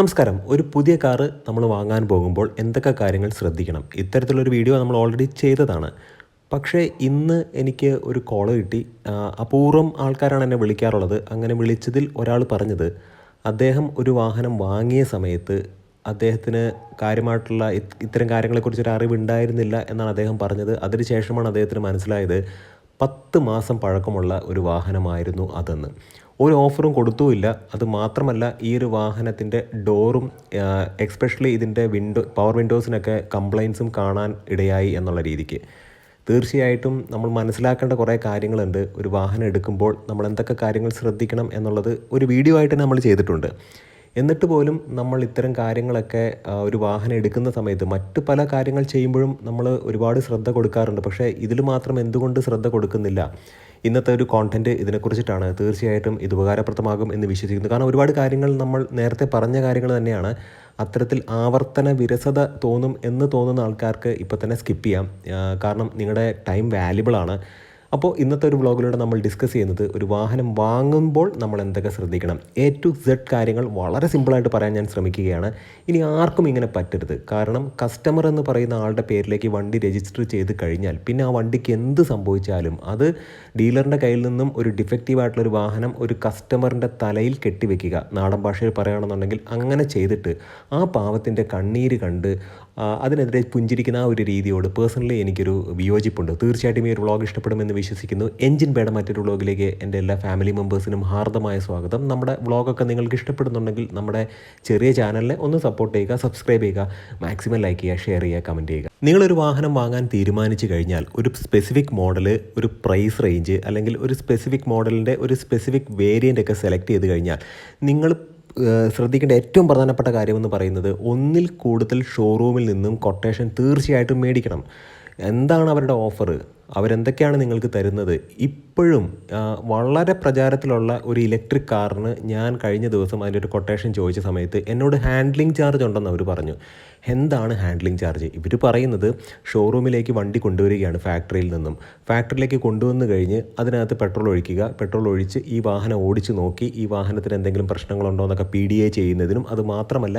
നമസ്കാരം. ഒരു പുതിയ കാറ് നമ്മൾ വാങ്ങാൻ പോകുമ്പോൾ എന്തൊക്കെ കാര്യങ്ങൾ ശ്രദ്ധിക്കണം? ഇത്തരത്തിലൊരു വീഡിയോ നമ്മൾ ഓൾറെഡി ചെയ്തതാണ്. പക്ഷേ ഇന്ന് എനിക്ക് ഒരു കോൾ കിട്ടി. അപൂർവം ആൾക്കാരാണ് എന്നെ വിളിക്കാറുള്ളത്. അങ്ങനെ വിളിച്ചതിൽ ഒരാൾ പറഞ്ഞത് അദ്ദേഹം ഒരു വാഹനം വാങ്ങിയ സമയത്ത് അദ്ദേഹത്തിന് കാര്യമായിട്ടുള്ള ഇത്- ഇത്തരം കാര്യങ്ങളെക്കുറിച്ചൊരു അറിവുണ്ടായിരുന്നില്ല എന്നാണ് അദ്ദേഹം പറഞ്ഞത്. അതിനുശേഷമാണ് അദ്ദേഹത്തിന് മനസ്സിലായത് പത്ത് മാസം പഴക്കമുള്ള ഒരു വാഹനമായിരുന്നു അതെന്ന്. ഒരു ഓഫറും കൊടുത്തുമില്ല. അത് മാത്രമല്ല ഈ ഒരു വാഹനത്തിന്റെ ഡോറും എക്സ്പെഷ്യലി ഇതിന്റെ വിൻഡോ പവർ വിൻഡോസിനൊക്കെ കംപ്ലയിൻസും കാണാൻ ഇടയായി എന്നുള്ള രീതിക്ക്. തീർച്ചയായിട്ടും നമ്മൾ മനസ്സിലാക്കേണ്ട കുറേ കാര്യങ്ങളുണ്ട്. ഒരു വാഹനം എടുക്കുമ്പോൾ നമ്മൾ എന്തൊക്കെ കാര്യങ്ങൾ ശ്രദ്ധിക്കണം എന്നുള്ളത് ഒരു വീഡിയോ ആയിട്ട് നമ്മൾ ചെയ്തിട്ടുണ്ട്. എന്നിട്ട് പോലും നമ്മൾ ഇത്തരം കാര്യങ്ങളൊക്കെ ഒരു വാഹനം എടുക്കുന്ന സമയത്ത് മറ്റു പല കാര്യങ്ങൾ ചെയ്യുമ്പോഴും നമ്മൾ ഒരുപാട് ശ്രദ്ധ കൊടുക്കാറുണ്ട്. പക്ഷേ ഇതിൽ മാത്രം എന്തുകൊണ്ട് ശ്രദ്ധ കൊടുക്കുന്നില്ല? ഇന്നത്തെ ഒരു കോണ്ടന്റ് ഇതിനെക്കുറിച്ചിട്ടാണ് തീർച്ചയായിട്ടും ഇത് ഉപകാരപ്രദമാകും എന്ന് വിശ്വസിക്കുന്നു. കാരണം ഒരുപാട് കാര്യങ്ങൾ നമ്മൾ നേരത്തെ പറഞ്ഞ കാര്യങ്ങൾ തന്നെയാണ്. അത്തരത്തിൽ ആവർത്തന വിരസത തോന്നും എന്ന് തോന്നുന്ന ആൾക്കാർക്ക് ഇപ്പോൾ തന്നെ സ്കിപ്പ് ചെയ്യാം. കാരണം നിങ്ങളുടെ ടൈം വാല്യുബിൾ ആണ്. അപ്പോൾ ഇന്നത്തെ ഒരു വ്ളോഗിലൂടെ നമ്മൾ ഡിസ്കസ് ചെയ്യുന്നത് ഒരു വാഹനം വാങ്ങുമ്പോൾ നമ്മൾ എന്തൊക്കെ ശ്രദ്ധിക്കണം? എ ടു സെഡ് കാര്യങ്ങൾ വളരെ സിമ്പിളായിട്ട് പറയാൻ ഞാൻ ശ്രമിക്കുകയാണ്. ഇനി ആർക്കും ഇങ്ങനെ പറ്റരുത്. കാരണം കസ്റ്റമർ എന്ന് പറയുന്ന ആളുടെ പേരിലേക്ക് വണ്ടി രജിസ്റ്റർ ചെയ്ത് കഴിഞ്ഞാൽ പിന്നെ ആ വണ്ടിക്ക് എന്ത് സംഭവിച്ചാലും അത് ഡീലറിന്റെ കയ്യിൽ നിന്നും ഒരു ഡിഫക്റ്റീവായിട്ടുള്ളൊരു വാഹനം ഒരു കസ്റ്റമറിന്റെ തലയിൽ കെട്ടിവെക്കുക. നാടൻ ഭാഷയിൽ പറയുകയാണെന്നുണ്ടെങ്കിൽ അങ്ങനെ ചെയ്തിട്ട് ആ പാവത്തിന്റെ കണ്ണീര് കണ്ട് അതിനെതിരെ പുഞ്ചിരിക്കുന്ന ആ ഒരു രീതിയോട് പേഴ്സണലി എനിക്കൊരു വിയോജിപ്പുണ്ട്. തീർച്ചയായിട്ടും ഈ ഒരു വ്ളോഗ് ഇഷ്ടപ്പെടുമെന്ന് വിശ്വസിക്കുന്നു. എഞ്ചിൻ പേട മറ്റൊരു വ്ളോഗിലേക്ക് എന്റെ എല്ലാ ഫാമിലി മെമ്പേഴ്സിനും ഹാർദമായ സ്വാഗതം. നമ്മുടെ വ്ളോഗൊക്കെ നിങ്ങൾക്ക് ഇഷ്ടപ്പെടുന്നുണ്ടെങ്കിൽ നമ്മുടെ ചെറിയ ചാനലിനെ ഒന്ന് സപ്പോർട്ട് ചെയ്യുക സബ്സ്ക്രൈബ് ചെയ്യുക മാക്സിമം ലൈക്ക് ചെയ്യുക ഷെയർ ചെയ്യുക കമന്റ് ചെയ്യുക. നിങ്ങളൊരു വാഹനം വാങ്ങാൻ തീരുമാനിച്ചു കഴിഞ്ഞാൽ ഒരു സ്പെസിഫിക് മോഡൽ ഒരു പ്രൈസ് റേഞ്ച് അല്ലെങ്കിൽ ഒരു സ്പെസിഫിക് മോഡലിന്റെ ഒരു സ്പെസിഫിക് വേരിയന്റ് ഒക്കെ സെലക്ട് ചെയ്ത് കഴിഞ്ഞാൽ നിങ്ങൾ ശ്രദ്ധിക്കേണ്ട ഏറ്റവും പ്രധാനപ്പെട്ട കാര്യമെന്ന് പറയുന്നത് ഒന്നിൽ കൂടുതൽ ഷോറൂമിൽ നിന്നും കൊട്ടേഷൻ തീർച്ചയായിട്ടും മേടിക്കണം. എന്താണ് അവരുടെ ഓഫർ അവരെന്തൊക്കെയാണ് നിങ്ങൾക്ക് തരുന്നത്? ഇപ്പോഴും വളരെ പ്രചാരത്തിലുള്ള ഒരു ഇലക്ട്രിക് കാറിന് ഞാൻ കഴിഞ്ഞ ദിവസം അതിന്റെ ഒരു കൊട്ടേഷൻ ചോദിച്ച സമയത്ത് എന്നോട് ഹാൻഡ്ലിംഗ് ചാർജ് ഉണ്ടെന്ന് അവർ പറഞ്ഞു. എന്താണ് ഹാൻഡ്ലിംഗ് ചാർജ്? ഇവർ പറയുന്നത് ഷോറൂമിലേക്ക് വണ്ടി കൊണ്ടുവരികയാണ് ഫാക്ടറിയിൽ നിന്നും. ഫാക്ടറിയിലേക്ക് കൊണ്ടുവന്ന് കഴിഞ്ഞ് അതിനകത്ത് പെട്രോൾ ഒഴിക്കുക പെട്രോൾ ഒഴിച്ച് ഈ വാഹനം ഓടിച്ച് നോക്കി ഈ വാഹനത്തിന് എന്തെങ്കിലും പ്രശ്നങ്ങളുണ്ടോ എന്നൊക്കെ പി ഡി എ ചെയ്യുന്നതിനും അത് മാത്രമല്ല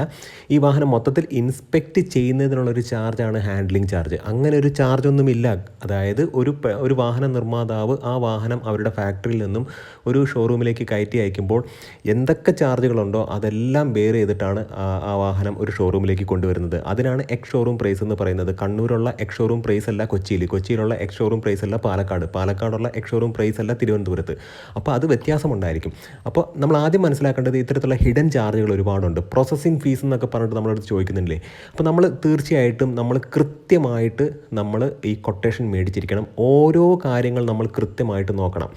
ഈ വാഹനം മൊത്തത്തിൽ ഇൻസ്പെക്റ്റ് ചെയ്യുന്നതിനുള്ളൊരു ചാർജാണ് ഹാൻഡ്ലിംഗ് ചാർജ്. അങ്ങനെ ഒരു ചാർജ് ഒന്നുമില്ല അതായത് ഒരു ഒരു വാഹന നിർമ്മാതാവ് ആ വാഹനം അവരുടെ ഫാക്ടറിയിൽ നിന്നും ഒരു ഷോറൂമിലേക്ക് കയറ്റി അയക്കുമ്പോൾ എന്തൊക്കെ ചാർജുകളുണ്ടോ അതെല്ലാം ബെയർ ചെയ്തിട്ടാണ് ആ ആ വാഹനം ഒരു ഷോറൂമിലേക്ക് കൊണ്ടുവരുന്നത്. അതിനാണ് എക്സ് ഷോറൂം പ്രൈസ് എന്ന് പറയുന്നത്. കണ്ണൂരുള്ള എക്സ് ഷോറൂം പ്രൈസ് അല്ല കൊച്ചിയിൽ. കൊച്ചിയിലുള്ള എക്സ് ഷോറൂം പ്രൈസ് അല്ല പാലക്കാട്. പാലക്കാടുള്ള എക്സ് ഷോറൂം പ്രൈസ് അല്ല തിരുവനന്തപുരത്ത്. അപ്പോൾ അത് വ്യത്യാസമുണ്ടായിരിക്കും. അപ്പോൾ നമ്മൾ ആദ്യം മനസ്സിലാക്കേണ്ടത് ഇത്തരത്തിലുള്ള ഹിഡൻ ചാർജുകൾ ഒരുപാടുണ്ട്. പ്രോസസ്സിംഗ് ഫീസ് എന്നൊക്കെ പറഞ്ഞിട്ട് നമ്മളടുത്ത് ചോദിക്കുന്നില്ലേ അപ്പോൾ നമ്മൾ തീർച്ചയായിട്ടും നമ്മൾ കൃത്യമായിട്ട് നമ്മൾ ഈ കൊട്ടേഷൻ മേടിച്ചിരിക്കണം. ഓരോ കാര്യങ്ങൾ നമ്മൾ കൃത്യമായിട്ട് നോക്കണം.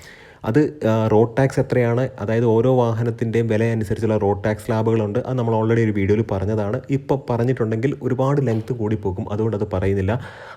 അത് റോഡ് ടാക്സ് എത്രയാണ്? അതായത് ഓരോ വാഹനത്തിന്റെയും വില അനുസരിച്ചുള്ള റോഡ് ടാക്സ് ലാഭങ്ങളുണ്ട് അത് നമ്മൾ ഓൾറെഡി ഒരു വീഡിയോയിൽ പറഞ്ഞതാണ്. ഇപ്പോൾ പറഞ്ഞിട്ടുണ്ടെങ്കിൽ ഒരുപാട് ലെങ്ത് കൂടി പോകും. അതുകൊണ്ട് അത് പറയുന്നില്ല.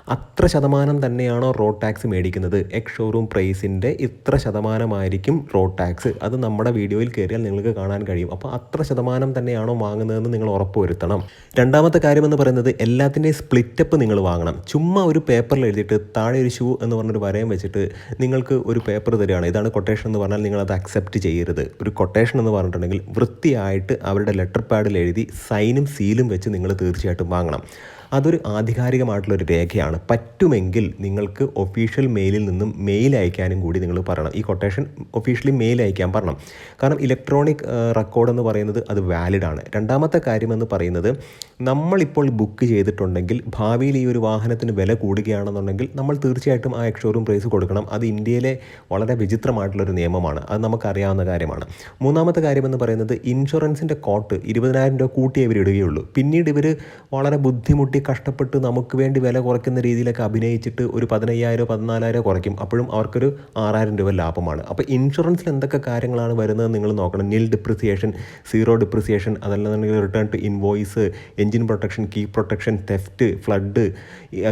അത്ര ശതമാനം തന്നെയാണോ റോഡ് ടാക്സ് മേടിക്കുന്നത്? എക്സ് ഷോറൂം പ്രൈസിന്റെ ഇത്ര ശതമാനമായിരിക്കും റോഡ് ടാക്സ് അത് നമ്മുടെ വീഡിയോയിൽ കയറിയാൽ നിങ്ങൾക്ക് കാണാൻ കഴിയും. അപ്പോൾ അത്ര ശതമാനം തന്നെയാണോ വാങ്ങുന്നതെന്ന് നിങ്ങൾ ഉറപ്പുവരുത്തണം. രണ്ടാമത്തെ കാര്യമെന്ന് പറയുന്നത് എല്ലാത്തിന്റെയും സ്പ്ലിറ്റപ്പ് നിങ്ങൾ വാങ്ങണം. ചുമ്മാ ഒരു പേപ്പറിൽ എഴുതിയിട്ട് താഴെ ഒരു ഷൂ എന്ന് പറഞ്ഞൊരു വരയം വെച്ചിട്ട് നിങ്ങൾക്ക് ഒരു പേപ്പർ തരികയാണ്. ഇതാണ് കൊട്ടേഷൻ എന്ന് പറഞ്ഞാൽ നിങ്ങൾ അത് അക്സെപ്റ്റ് ചെയ്യരുത്. ഒരു കൊട്ടേഷൻ എന്ന് പറഞ്ഞിട്ടുണ്ടെങ്കിൽ വൃത്തിയായിട്ട് അവരുടെ ലെറ്റർ പാഡിൽ എഴുതി സൈനും സീലും വെച്ച് നിങ്ങൾ തീർച്ചയായിട്ടും വാങ്ങണം. അതൊരു ആധികാരികമായിട്ടുള്ളൊരു രേഖയാണ്. പറ്റുമെങ്കിൽ നിങ്ങൾക്ക് ഒഫീഷ്യൽ മെയിലിൽ നിന്നും മെയിൽ അയക്കാനും കൂടി നിങ്ങൾ പറയണം. ഈ കൊട്ടേഷൻ ഒഫീഷ്യലി മെയിൽ അയക്കാൻ പറയണം. കാരണം ഇലക്ട്രോണിക് റെക്കോർഡ് എന്ന് പറയുന്നത് അത് വാലിഡാണ് രണ്ടാമത്തെ കാര്യമെന്ന് പറയുന്നത് നമ്മളിപ്പോൾ ബുക്ക് ചെയ്തിട്ടുണ്ടെങ്കിൽ ഭാവിയിൽ ഈ ഒരു വാഹനത്തിന് വില കൂടുകയാണെന്നുണ്ടെങ്കിൽ നമ്മൾ തീർച്ചയായിട്ടും ആ എക്സ്റ്റോറും പ്രൈസ് കൊടുക്കണം. അത് ഇന്ത്യയിലെ വളരെ വിചിത്രമായിട്ടുള്ളൊരു നിയമമാണ്. അത് നമുക്കറിയാവുന്ന കാര്യമാണ്. മൂന്നാമത്തെ കാര്യമെന്ന് പറയുന്നത് ഇൻഷുറൻസിന്റെ കോട്ട് ഇരുപതിനായിരം രൂപ കൂട്ടി ഇവർ ഇടുകയുള്ളൂ പിന്നീട് ഇവർ വളരെ ബുദ്ധിമുട്ടി കഷ്ടപ്പെട്ട് നമുക്ക് വേണ്ടി വില കുറയ്ക്കുന്ന രീതിയിലൊക്കെ അഭിനയിച്ചിട്ട് ഒരു പതിനയ്യായിരം പതിനാലായിരം കുറയ്ക്കും. അപ്പോഴും അവർക്കൊരു ആറായിരം രൂപ ലാഭമാണ്. അപ്പോൾ ഇൻഷുറൻസിൽ എന്തൊക്കെ കാര്യങ്ങളാണ് വരുന്നത് നിങ്ങൾ നോക്കണം. നിൽ ഡിപ്രിസിയേഷൻ സീറോ ഡിപ്രിസിയേഷൻ അതല്ലാന്നുണ്ടെങ്കിൽ return to invoice engine protection key protection theft flood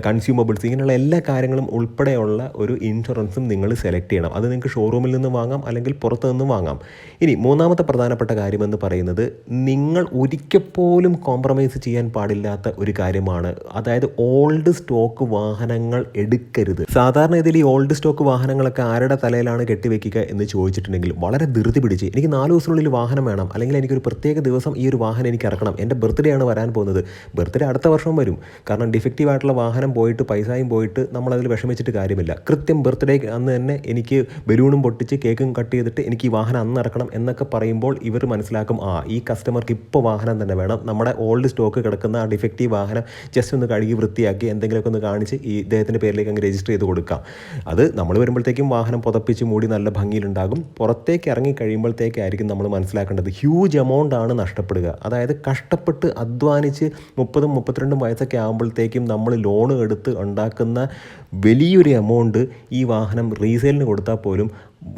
consumables ഇങ്ങനെയുള്ള എല്ലാ കാര്യങ്ങളും ഉൾപ്പെടെയുള്ള ഒരു ഇൻഷുറൻസും നിങ്ങൾ സെലക്ട് ചെയ്യണം. അത് നിങ്ങൾക്ക് ഷോറൂമിൽ നിന്ന് വാങ്ങാം അല്ലെങ്കിൽ പുറത്തു നിന്നും വാങ്ങാം. ഇനി മൂന്നാമത്തെ പ്രധാനപ്പെട്ട കാര്യമെന്ന് പറയുന്നത് നിങ്ങൾ ഒരിക്കൽ പോലും കോംപ്രമൈസ് ചെയ്യാൻ പാടില്ലാത്ത ഒരു കാര്യമാണ് കാര്യമാണ് അതായത് ഓൾഡ് സ്റ്റോക്ക് വാഹനങ്ങൾ എടുക്കരുത്. സാധാരണ ഇതിൽ ഈ ഓൾഡ് സ്റ്റോക്ക് വാഹനങ്ങളൊക്കെ ആരുടെ തലയിലാണ് കെട്ടിവെക്കുക എന്ന് ചോദിച്ചിട്ടുണ്ടെങ്കിൽ വളരെ ധൃതി പിടിച്ച് എനിക്ക് നാല് ദിവസത്തിനുള്ളിൽ വാഹനം വേണം അല്ലെങ്കിൽ എനിക്കൊരു പ്രത്യേക ദിവസം ഈ ഒരു വാഹനം എനിക്ക് ഇറക്കണം എന്റെ ബർത്ത്ഡേ ആണ് വരാൻ പോകുന്നത്. ബർത്ത്ഡേ അടുത്ത വർഷം വരും. കാരണം ഡിഫക്റ്റീവ് ആയിട്ടുള്ള വാഹനം പോയിട്ട് പൈസയും പോയിട്ട് നമ്മളതിൽ വിഷമിച്ചിട്ട് കാര്യമില്ല. കൃത്യം ബർത്ത്ഡേ അന്ന് തന്നെ എനിക്ക് ബലൂണും പൊട്ടിച്ച് കേക്കും കട്ട് ചെയ്തിട്ട് എനിക്ക് ഈ വാഹനം അന്ന് ഇറക്കണം എന്നൊക്കെ പറയുമ്പോൾ ഇവർ മനസ്സിലാക്കും ആ ഈ കസ്റ്റമർക്ക് ഇപ്പോൾ വാഹനം തന്നെ വേണം. നമ്മുടെ ഓൾഡ് സ്റ്റോക്ക് കിടക്കുന്ന ആ ഡിഫക്റ്റീവ് വാഹനം ജസ്റ്റ് ഒന്ന് കഴുകി വൃത്തിയാക്കി എന്തെങ്കിലുമൊക്കെ ഒന്ന് കാണിച്ച് ഈ ഇദ്ദേഹത്തിന്റെ പേരിലേക്ക് അങ്ങ് രജിസ്റ്റർ ചെയ്ത് കൊടുക്കാം. അത് നമ്മൾ വരുമ്പോഴത്തേക്കും വാഹനം പുതപ്പിച്ച് മൂടി നല്ല ഭംഗിയിലുണ്ടാകും. പുറത്തേക്ക് ഇറങ്ങി കഴിയുമ്പോഴത്തേക്കായിരിക്കും നമ്മൾ മനസ്സിലാക്കേണ്ടത്. ഹ്യൂജ് എമൗണ്ട് ആണ് നഷ്ടപ്പെടുക. അതായത് കഷ്ടപ്പെട്ട് അധ്വാനിച്ച് മുപ്പതും മുപ്പത്തിരണ്ടും വയസ്സൊക്കെ ആകുമ്പോഴത്തേക്കും നമ്മൾ ലോൺ എടുത്ത് ഉണ്ടാക്കുന്ന വലിയൊരു എമൗണ്ട് ഈ വാഹനം റീസെയിലിന് കൊടുത്താൽ പോലും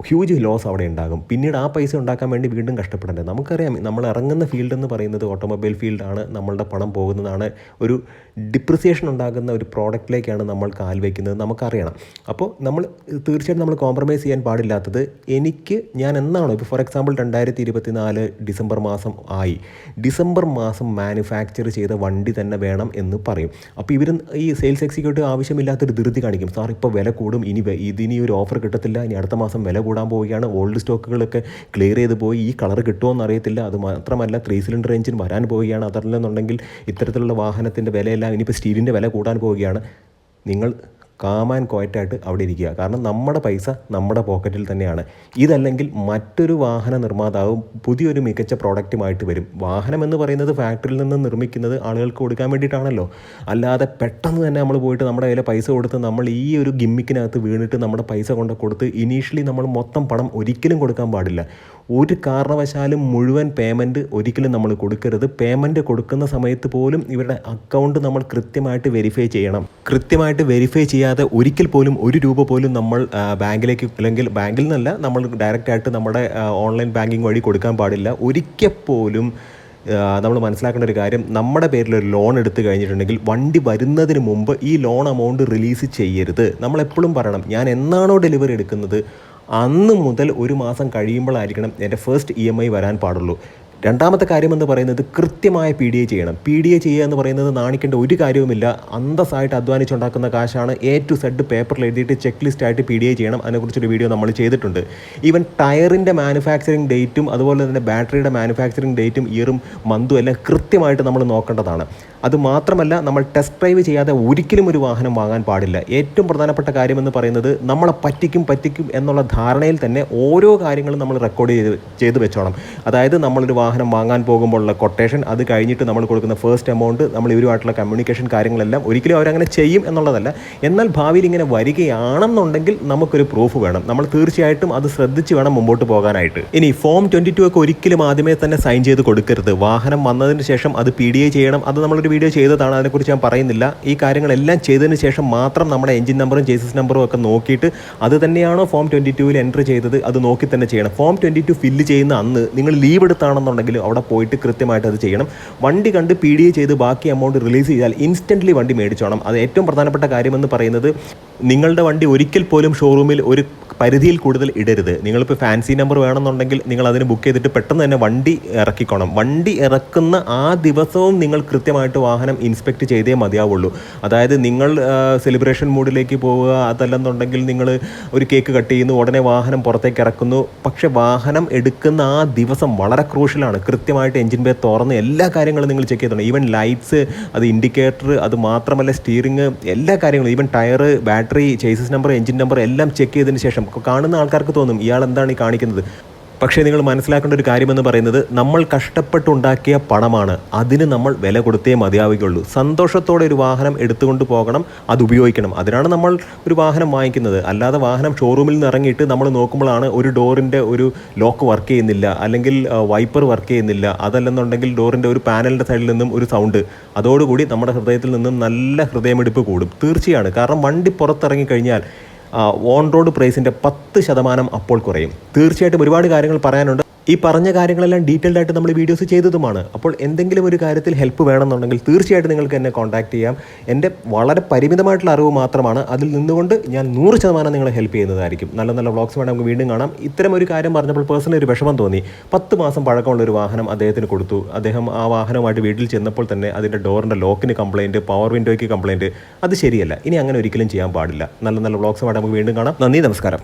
ഹ്യൂജ് ലോസ് അവിടെ ഉണ്ടാകും. പിന്നീട് ആ പൈസ ഉണ്ടാക്കാൻ വേണ്ടി വീണ്ടും കഷ്ടപ്പെടേണ്ടത് നമുക്കറിയാം നമ്മൾ ഇറങ്ങുന്ന ഫീൽഡ് എന്ന് പറയുന്നത് ഓട്ടോമൊബൈൽ ഫീൽഡാണ് നമ്മളുടെ പണം പോകുന്നതാണ്. ഒരു ഡിപ്രിസിയേഷൻ ഉണ്ടാകുന്ന ഒരു പ്രോഡക്റ്റിലേക്കാണ് നമ്മൾ കാൽ വയ്ക്കുന്നത് നമുക്കറിയണം. അപ്പോൾ നമ്മൾ തീർച്ചയായിട്ടും നമ്മൾ കോംപ്രമൈസ് ചെയ്യാൻ പാടില്ലാത്തത് എനിക്ക് ഞാൻ എന്നാണോ? ഇപ്പോൾ ഫോർ എക്സാമ്പിൾ രണ്ടായിരത്തി ഇരുപത്തി നാല് ഡിസംബർ മാസം ആയി. ഡിസംബർ മാസം മാനുഫാക്ചർ ചെയ്ത വണ്ടി തന്നെ വേണം എന്ന് പറയും. അപ്പോൾ ഇവർ ഈ സെയിൽസ് എക്സിക്യൂട്ടീവ് ആവശ്യമില്ലാത്തൊരു ധൃതി കാണിക്കും. സാർ ഇപ്പോൾ വില കൂടും. ഇനി ഇതിനി ഒരു ഓഫർ കിട്ടത്തില്ല. ഇനി അടുത്ത മാസം വില കൂടാൻ പോവുകയാണ്. ഓൾഡ് സ്റ്റോക്കുകളൊക്കെ ക്ലിയർ ചെയ്ത് പോയി. ഈ കളർ കിട്ടുമോ അറിയത്തില്ല അത് മാത്രമല്ല ത്രീ സിലിണ്ടർ എഞ്ചിൻ വരാൻ പോവുകയാണ്. അതല്ലെന്നുണ്ടെങ്കിൽ ഇത്തരത്തിലുള്ള വാഹനത്തിന്റെ വിലയെല്ലാം ഇനിയിപ്പോൾ സ്റ്റീലിന്റെ വില കൂടാൻ പോവുകയാണ്. നിങ്ങൾ കാമാൻ ക്വയറ്റായിട്ട് അവിടെ ഇരിക്കുക. കാരണം നമ്മുടെ പൈസ നമ്മുടെ പോക്കറ്റിൽ തന്നെയാണ്. ഇതല്ലെങ്കിൽ മറ്റൊരു വാഹന നിർമ്മാതാവ് പുതിയൊരു മികച്ച പ്രോഡക്റ്റുമായിട്ട് വരും. വാഹനം എന്ന് പറയുന്നത് ഫാക്ടറിയിൽ നിന്ന് നിർമ്മിക്കുന്നത് ആളുകൾക്ക് കൊടുക്കാൻ വേണ്ടിയിട്ടാണല്ലോ. അല്ലാതെ പെട്ടെന്ന് തന്നെ നമ്മൾ പോയിട്ട് നമ്മുടെ കയ്യിൽ പൈസ കൊടുത്ത് നമ്മൾ ഈ ഒരു ഗിമ്മിക്കിനകത്ത് വീണിട്ട് നമ്മുടെ പൈസ കൊണ്ട് കൊടുത്ത് ഇനീഷ്യലി നമ്മൾ മൊത്തം പണം ഒരിക്കലും കൊടുക്കാൻ പാടില്ല. ഒരു കാരണവശാലും മുഴുവൻ പേയ്മെന്റ് ഒരിക്കലും നമ്മൾ കൊടുക്കരുത്. പേയ്മെന്റ് കൊടുക്കുന്ന സമയത്ത് പോലും ഇവരുടെ അക്കൗണ്ട് നമ്മൾ കൃത്യമായിട്ട് വെരിഫൈ ചെയ്യണം. കൃത്യമായിട്ട് വെരിഫൈ ചെയ്യാതെ ഒരിക്കൽ പോലും ഒരു രൂപ പോലും നമ്മൾ ബാങ്കിലേക്ക് അല്ലെങ്കിൽ ബാങ്കിൽ നിന്നല്ല നമ്മൾ ഡയറക്റ്റ് ആയിട്ട് നമ്മുടെ ഓൺലൈൻ ബാങ്കിങ് വഴി കൊടുക്കാൻ പാടില്ല. ഒരിക്കൽ പോലും നമ്മൾ മനസ്സിലാക്കേണ്ട ഒരു കാര്യം നമ്മുടെ പേരിൽ ഒരു ലോൺ എടുത്തു കഴിഞ്ഞിട്ടുണ്ടെങ്കിൽ വണ്ടി വരുന്നതിന് മുമ്പ് ഈ ലോൺ എമൗണ്ട് റിലീസ് ചെയ്യരുത്. നമ്മൾ എപ്പോഴും പറയണം ഞാൻ എന്നാണോ ഡെലിവറി എടുക്കുന്നത്? അന്ന് മുതൽ ഒരു മാസം കഴിയുമ്പോഴായിരിക്കണം എന്റെ ഫസ്റ്റ് ഇ എം ഐ വരാൻ പാടുള്ളൂ. രണ്ടാമത്തെ കാര്യം എന്ന് പറയുന്നത് കൃത്യമായ പി ഡി എ ചെയ്യണം. പി ഡി എ ചെയ്യുക എന്ന് പറയുന്നത് നാണിക്കേണ്ട ഒരു കാര്യവുമില്ല. അന്തസ്സായിട്ട് അധ്വാനിച്ചുണ്ടാക്കുന്ന കാശാണ് എ ടു സെഡ് പേപ്പറിൽ എഴുതിയിട്ട് ചെക്ക് ലിസ്റ്റ് ആയിട്ട് പി ഡി എ ചെയ്യണം. അതിനെക്കുറിച്ചൊരു വീഡിയോ നമ്മൾ ചെയ്തിട്ടുണ്ട്. ഈവൻ ടയറിന്റെ മാനുഫാക്ചറിങ് ഡേറ്റും അതുപോലെ തന്നെ ബാറ്ററിയുടെ മാനുഫാക്ചറിങ് ഡേറ്റും ഇയറും മന്തും എല്ലാം കൃത്യമായിട്ട് നമ്മൾ നോക്കേണ്ടതാണ്. അത് മാത്രമല്ല നമ്മൾ ടെസ്റ്റ് ഡ്രൈവ് ചെയ്യാതെ ഒരിക്കലും ഒരു വാഹനം വാങ്ങാൻ പാടില്ല. ഏറ്റവും പ്രധാനപ്പെട്ട കാര്യമെന്ന് പറയുന്നത് നമ്മളെ പറ്റിക്കും പറ്റിക്കും എന്നുള്ള ധാരണയിൽ തന്നെ ഓരോ കാര്യങ്ങളും നമ്മൾ റെക്കോർഡ് ചെയ്ത് ചെയ്ത് വെച്ചോണം. അതായത് നമ്മളൊരു വാഹനം വാങ്ങാൻ പോകുമ്പോഴുള്ള കൊട്ടേഷൻ അത് കഴിഞ്ഞിട്ട് നമ്മൾ കൊടുക്കുന്ന ഫസ്റ്റ് എമൗണ്ട് നമ്മൾ ഇവരുമായിട്ടുള്ള കമ്മ്യൂണിക്കേഷൻ കാര്യങ്ങളെല്ലാം ഒരിക്കലും അവരങ്ങനെ ചെയ്യും എന്നുള്ളതല്ല. എന്നാൽ ഭാവിയിൽ ഇങ്ങനെ വരികയാണെന്നുണ്ടെങ്കിൽ നമുക്കൊരു പ്രൂഫ് വേണം. നമ്മൾ തീർച്ചയായിട്ടും അത് ശ്രദ്ധിച്ച് വേണം മുമ്പോട്ട് പോകാനായിട്ട്. ഇനി ഫോം ട്വന്റി ഒക്കെ ഒരിക്കലും ആദ്യമേ തന്നെ സൈൻ ചെയ്ത് കൊടുക്കരുത്. വാഹനം വന്നതിന് ശേഷം അത് പി ചെയ്യണം. അത് നമ്മളൊരു വീഡിയോ ചെയ്തതാണ് അതിനെക്കുറിച്ച് ഞാൻ പറയുന്നില്ല. ഈ കാര്യങ്ങളെല്ലാം ചെയ്തതിന് ശേഷം മാത്രം നമ്മുടെ എഞ്ചിൻ നമ്പറും ചേസസ് നമ്പറും ഒക്കെ നോക്കിയിട്ട് അത് തന്നെയാണോ ഫോം ട്വന്റി ടുവിൽ എൻട്രി ചെയ്തത്? അത് നോക്കി തന്നെ ചെയ്യണം. ഫോം ട്വന്റി ടു ഫില്ല് ചെയ്യുന്ന അന്ന് നിങ്ങൾ ലീവ് എടുത്താണെന്നുണ്ടെങ്കിൽ അവിടെ പോയിട്ട് കൃത്യമായിട്ട് അത് ചെയ്യണം. വണ്ടി കണ്ട് പി ഡി എ ചെയ്ത് ബാക്കി എമൗണ്ട് റിലീസ് ചെയ്താൽ ഇൻസ്റ്റന്റ്ലി വണ്ടി മേടിച്ചോണം. അത് ഏറ്റവും പ്രധാനപ്പെട്ട കാര്യമെന്ന് പറയുന്നത് നിങ്ങളുടെ വണ്ടി ഒരിക്കൽ പോലും ഷോറൂമിൽ ഒരു പരിധിയിൽ കൂടുതൽ ഇടരുത്. നിങ്ങളിപ്പോൾ ഫാൻസി നമ്പർ വേണമെന്നുണ്ടെങ്കിൽ നിങ്ങൾ അതിന് ബുക്ക് ചെയ്തിട്ട് പെട്ടെന്ന് തന്നെ വണ്ടി ഇറക്കിക്കോണം. വണ്ടി ഇറക്കുന്ന ആ ദിവസവും നിങ്ങൾ കൃത്യമായിട്ട് വാഹനം ഇൻസ്പെക്ട് ചെയ്തേ മതിയാവുള്ളൂ. അതായത് നിങ്ങൾ സെലിബ്രേഷൻ മൂഡിലേക്ക് പോവുക അതല്ലെന്നുണ്ടെങ്കിൽ നിങ്ങൾ ഒരു കേക്ക് കട്ട് ചെയ്യുന്നു ഉടനെ വാഹനം പുറത്തേക്ക് ഇറക്കുന്നു. പക്ഷേ വാഹനം എടുക്കുന്ന ആ ദിവസം വളരെ ക്രൂഷ്യലാണ് കൃത്യമായിട്ട് എഞ്ചിൻ ബേ തുറന്ന് എല്ലാ കാര്യങ്ങളും നിങ്ങൾ ചെക്ക് ചെയ്തിട്ടുണ്ട്. ഈവൻ ലൈറ്റ്സ് അത് ഇൻഡിക്കേറ്റർ അത് മാത്രമല്ല സ്റ്റിയറിംഗ് എല്ലാ കാര്യങ്ങളും even tyre battery chassis number engine number എല്ലാം ചെക്ക് ചെയ്തതിന് ശേഷം കാണുന്ന ആൾക്കാർക്ക് തോന്നും ഇയാൾ എന്താണ് ഈ കാണിക്കുന്നത്. പക്ഷേ നിങ്ങൾ മനസ്സിലാക്കേണ്ട ഒരു കാര്യമെന്ന് പറയുന്നത് നമ്മൾ കഷ്ടപ്പെട്ടുണ്ടാക്കിയ പണമാണ്. അതിന് നമ്മൾ വില കൊടുത്തേ മതിയാവുകയുള്ളൂ. സന്തോഷത്തോടെ ഒരു വാഹനം എടുത്തുകൊണ്ട് പോകണം അത് ഉപയോഗിക്കണം. അതിനാണ് നമ്മൾ ഒരു വാഹനം വാങ്ങിക്കുന്നത്. അല്ലാതെ വാഹനം ഷോറൂമിൽ നിന്ന് ഇറങ്ങിയിട്ട് നമ്മൾ നോക്കുമ്പോഴാണ് ഒരു ഡോറിന്റെ ഒരു ലോക്ക് വർക്ക് ചെയ്യുന്നില്ല അല്ലെങ്കിൽ വൈപ്പർ വർക്ക് ചെയ്യുന്നില്ല അതല്ലെന്നുണ്ടെങ്കിൽ ഡോറിന്റെ ഒരു പാനലിന്റെ സൈഡിൽ നിന്നും ഒരു സൗണ്ട്. അതോടുകൂടി നമ്മുടെ ഹൃദയത്തിൽ നിന്നും നല്ല ഹൃദയമെടുപ്പ് കൂടും. തീർച്ചയാണ്. കാരണം വണ്ടി പുറത്തിറങ്ങി കഴിഞ്ഞാൽ ഓൺ റോഡ് പ്രൈസിന്റെ പത്ത് ശതമാനം അപ്പോൾ കുറയും. തീർച്ചയായിട്ടും ഒരുപാട് കാര്യങ്ങൾ പറയാനുണ്ട്. ഈ പറഞ്ഞ കാര്യങ്ങളെല്ലാം ഡീറ്റെയിൽഡ് ആയിട്ട് നമ്മൾ വീഡിയോസ് ചെയ്തതുമാണ്. അപ്പോൾ എന്തെങ്കിലും ഒരു കാര്യത്തിൽ ഹെൽപ്പ് വേണമെന്നുണ്ടെങ്കിൽ തീർച്ചയായിട്ടും നിങ്ങൾക്ക് എന്നെ കോൺടാക്ട് ചെയ്യാം. എന്റെ വളരെ പരിമിതമായിട്ടുള്ള അറിവ് മാത്രമാണ്. അതിൽ നിന്നുകൊണ്ട് ഞാൻ നൂറ് ശതമാനം നിങ്ങളെ ഹെൽപ്പ് ചെയ്യുന്നതായിരിക്കും. നല്ല നല്ല വ്ളോഗ്സ് വേണം നമുക്ക് വീണ്ടും കാണാം. ഇത്തരം ഒരു കാര്യം പറഞ്ഞപ്പോൾ പേഴ്സണൽ ഒരു വിഷമം തോന്നി. പത്ത് മാസം പഴക്കമുള്ള ഒരു വാഹനം അദ്ദേഹത്തിന് കൊടുത്തു. അദ്ദേഹം ആ വാഹനവുമായിട്ട് വീട്ടിൽ ചെന്നപ്പോൾ തന്നെ അതിന്റെ ഡോറിന്റെ ലോക്കിന് കംപ്ലയിന്റ് പവർ വിൻഡോയ്ക്ക് കംപ്ലയിന്റ് അത് ശരിയല്ല. ഇനി അങ്ങനെ ഒരിക്കലും ചെയ്യാൻ പാടില്ല. നല്ല നല്ല വ്ളോഗ്സ് വേണം നമുക്ക് വീണ്ടും കാണാം. നന്ദി നമസ്കാരം.